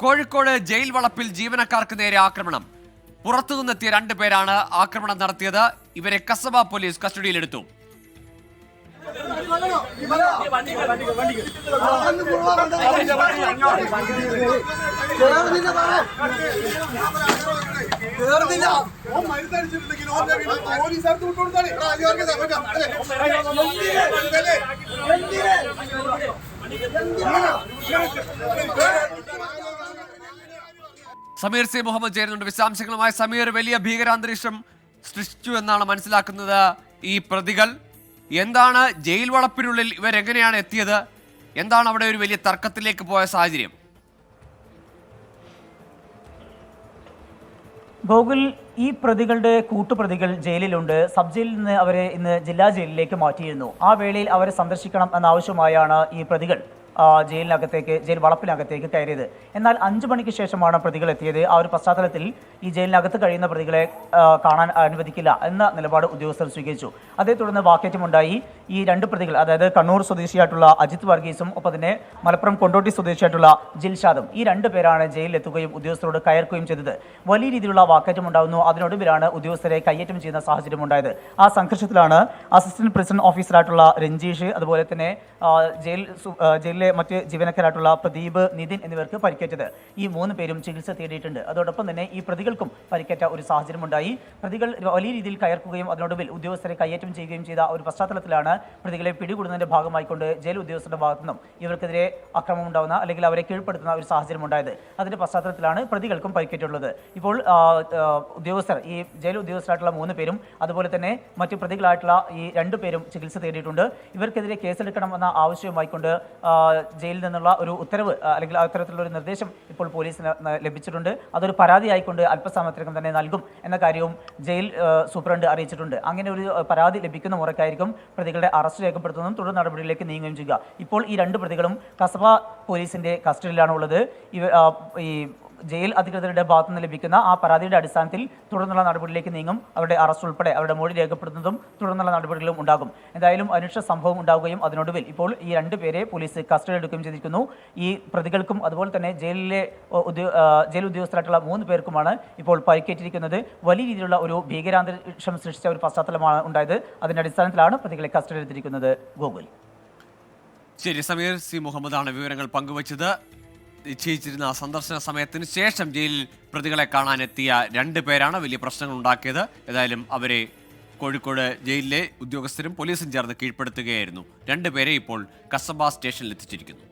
Kozhikode jail വളപ്പിൽ ജീവനക്കാർക്ക് നേരെ ആക്രമണം. പുറത്തുനിന്നെത്തിയ രണ്ടുപേരാണ് ആക്രമണം നടത്തിയത്. ഇവരെ കസബ പോലീസ് കസ്റ്റഡിയിലെടുത്തു. സമീർ സി മുഹമ്മദ് ചേരുന്നുണ്ട്. വിശദാംശങ്ങളുമായി സമീർ വലിയ ഭീകരാന്തരീക്ഷം സൃഷ്ടിച്ചു എന്നാണ് മനസ്സിലാക്കുന്നത് ഈ പ്രതികൾ. എന്താണ് ജയിൽ വളപ്പിനുള്ളിൽ ഇവരെങ്ങനെയാണ് എത്തിയത്? എന്താണ് അവിടെ ഒരു വലിയ തർക്കത്തിലേക്ക് പോയ സാഹചര്യം? ഗോകുൽ ഈ പ്രതികളുടെ കൂട്ടുപ്രതികൾ ജയിലിലുണ്ട്. സബ് ജയിലിൽ നിന്ന് അവരെ ഇന്ന് ജില്ലാ ജയിലിലേക്ക് മാറ്റിയിരുന്നു. ആ വേളയിൽ അവരെ സന്ദർശിക്കണം എന്നാവശ്യമായാണ് ഈ പ്രതികൾ. ജയിലിനകത്തേക്ക് ജയിൽ വളപ്പിനകത്തേക്ക് കയറിയത്. എന്നാൽ അഞ്ചു മണിക്ക് ശേഷമാണ് പ്രതികൾ എത്തിയത്. ആ ഒരു പശ്ചാത്തലത്തിൽ ഈ ജയിലിനകത്ത് കഴിയുന്ന പ്രതികളെ കാണാൻ അനുവദിക്കില്ല എന്ന നിലപാട് ഉദ്യോഗസ്ഥർ സ്വീകരിച്ചു. അതേ തുടർന്ന് വാക്കേറ്റമുണ്ടായി. ഈ രണ്ട് പ്രതികൾ അതായത് കണ്ണൂർ സ്വദേശിയായിട്ടുള്ള അജിത് വർഗീസും ഒപ്പം തന്നെ മലപ്പുറം കൊണ്ടോട്ടി സ്വദേശിയായിട്ടുള്ള ജിൽഷാദും ഈ രണ്ട് പേരാണ് ജയിലിലെത്തുകയും ഉദ്യോഗസ്ഥരോട് കയർക്കുകയും ചെയ്തത്. വലിയ രീതിയിലുള്ള വാക്കേറ്റം ഉണ്ടാകുന്നു അതിനൊടുവിലാണ് ഉദ്യോഗസ്ഥരെ കയ്യേറ്റം ചെയ്യുന്ന സാഹചര്യം ഉണ്ടായത് ആ സംഘർഷത്തിലാണ് അസിസ്റ്റന്റ് പ്രസിഡന്റ് ഓഫീസറായിട്ടുള്ള രഞ്ജീഷ് അതുപോലെ തന്നെ ജയിൽ സു- ജയിലിലെ മറ്റ് ജീവനക്കാരായിട്ടുള്ള പ്രദീപ് നിതിൻ എന്നിവർക്ക് പരിക്കേറ്റത്. ഈ മൂന്ന് പേരും ചികിത്സ തേടിയിട്ടുണ്ട്. അതോടൊപ്പം തന്നെ ഈ പ്രതികൾക്കും പരിക്കേറ്റ ഒരു സാഹചര്യം ഉണ്ടായി പ്രതികൾ വലിയ രീതിയിൽ കയർക്കുകയും അതിനൊടുവിൽ ഉദ്യോഗസ്ഥരെ കയ്യേറ്റം ചെയ്യുകയും ചെയ്ത ഒരു പശ്ചാത്തലത്തിലാണ് പ്രതികളെ പിടികൂടുന്നതിന്റെ ഭാഗമായിക്കൊണ്ട് ജയിൽ ഉദ്യോഗസ്ഥരുടെ ഭാഗത്തു നിന്നും ഇവർക്കെതിരെ അക്രമം ഉണ്ടാകുന്ന അല്ലെങ്കിൽ അവരെ കീഴ്പ്പെടുത്തുന്ന ഒരു സാഹചര്യം ഉണ്ടായത് അതിന്റെ പശ്ചാത്തലത്തിലാണ് പ്രതികൾക്കും പരിക്കേറ്റുള്ളത്. ഇപ്പോൾ ഉദ്യോഗസ്ഥർ ഈ ജയിൽ ഉദ്യോഗസ്ഥരായിട്ടുള്ള മൂന്ന് പേരും അതുപോലെ തന്നെ മറ്റു പ്രതികളായിട്ടുള്ള ഈ രണ്ടു പേരും ചികിത്സ തേടിയിട്ടുണ്ട്. ഇവർക്കെതിരെ കേസെടുക്കണമെന്ന ആവശ്യവുമായിക്കൊണ്ട് ജയിലിൽ നിന്നുള്ള ഒരു ഉത്തരവ് അല്ലെങ്കിൽ അത്തരത്തിലുള്ള ഒരു നിർദ്ദേശം ഇപ്പോൾ പോലീസിന് ലഭിച്ചിട്ടുണ്ട്. അതൊരു പരാതി ആയിക്കൊണ്ട് അല്പസമയത്തിനകം തന്നെ നൽകും എന്ന കാര്യവും ജയിൽ സൂപ്രണ്ട് അറിയിച്ചിട്ടുണ്ട്. അങ്ങനെ ഒരു പരാതി ലഭിക്കുന്ന മുറയ്ക്കായിരിക്കും പ്രതികളുടെ അറസ്റ്റ് രേഖപ്പെടുത്തുന്നതും തുടർ നടപടികളിലേക്ക് നീങ്ങുകയും ചെയ്യുക. ഇപ്പോൾ ഈ രണ്ട് പ്രതികളും കസബ പോലീസിന്റെ കസ്റ്റഡിയിലാണുള്ളത്. ഇവ ഈ ജയിൽ അധികൃതരുടെ ഭാഗത്തു നിന്ന് ലഭിക്കുന്ന ആ പരാതിയുടെ അടിസ്ഥാനത്തിൽ തുടർന്നുള്ള നടപടിയിലേക്ക് നീങ്ങും. അവരുടെ അറസ്റ്റ് ഉൾപ്പെടെ അവരുടെ മൊഴി രേഖപ്പെടുത്തുന്നതും തുടർന്നുള്ള നടപടികളും ഉണ്ടാകും. എന്തായാലും അനിഷ്ട സംഭവം ഉണ്ടാവുകയും അതിനൊടുവിൽ ഇപ്പോൾ ഈ രണ്ട് പേരെ പോലീസ് കസ്റ്റഡി എടുക്കുകയും ചെയ്തിരിക്കുന്നു. ഈ പ്രതികൾക്കും അതുപോലെ തന്നെ ജയിലിലെ ജയിൽ ഉദ്യോഗസ്ഥരായിട്ടുള്ള മൂന്ന് പേർക്കുമാണ് ഇപ്പോൾ പരിക്കേറ്റിരിക്കുന്നത്. വലിയ രീതിയിലുള്ള ഒരു ഭീകരാന്തരീക്ഷം സൃഷ്ടിച്ച ഒരു പശ്ചാത്തലമാണ് ഉണ്ടായത്. അതിന്റെ അടിസ്ഥാനത്തിലാണ് പ്രതികളെ കസ്റ്റഡി എടുത്തിരിക്കുന്നത് ഗോകുൽ. ശരി സമീർ സി മുഹമ്മദാണ് വിവരങ്ങൾ പങ്കുവച്ചത്. നിശ്ചയിച്ചിരുന്ന സന്ദർശന സമയത്തിന് ശേഷം ജയിലിൽ പ്രതികളെ കാണാനെത്തിയ രണ്ട് പേരാണ് വലിയ പ്രശ്നങ്ങൾ ഉണ്ടാക്കിയത് ഏതായാലും അവരെ കോഴിക്കോട് ജയിലിലെ ഉദ്യോഗസ്ഥരും പോലീസും ചേർന്ന് കീഴ്പ്പെടുത്തുകയായിരുന്നു. രണ്ടുപേരെ ഇപ്പോൾ കസബ സ്റ്റേഷനിൽ എത്തിച്ചിരിക്കുന്നു